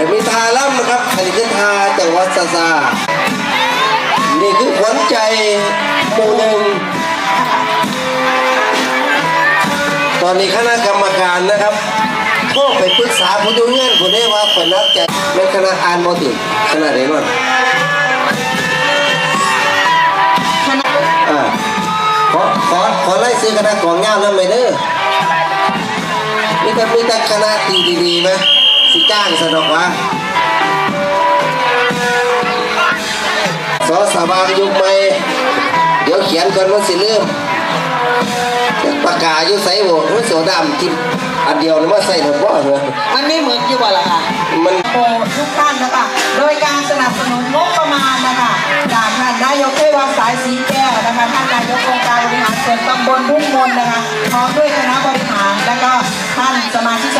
ดี๋ยวมีทาล่ำนะครับอันนี้คือทาจังหวัดสะสานี่คือขวัญใจหมู่หนึ่งตอนนี้คณะกรรมการนะครับก็ไปปรึกษาผู้ดูเงื่อนคนนี้ว่าคนนักใจเป็นคณะอ่านบ่ถึงคณะไหนมั่งอ่าขอขอขอไล่ซื้อคณะกองงามแล้วไหมเด้อมีแต่มีแต่คณะดีดีๆไหม สิจ้างสนอกวะสอสาบานยุคใหม่เดี๋ยวเขียนก่อนมันสิลืมปากกาอยู่ใส่โหวมันโซดำกินอันเดียวนี่มาใส่หมดบ่เหรอมันไม่เหมือนอยู่ว่าล่ะค่ะ มันโปรดทุกท่านนะคะ โดยการสนับสนุนงบประมาณนะคะจากท่านนายกเทวัฒน์สายสีแก้วนะคะ ท่านนายกองค์การบริหารส่วนตำบลทุ่งมนนะคะ พร้อมด้วยคณะบริหาร แล้วก็ท่านสมาชิกสภาทุก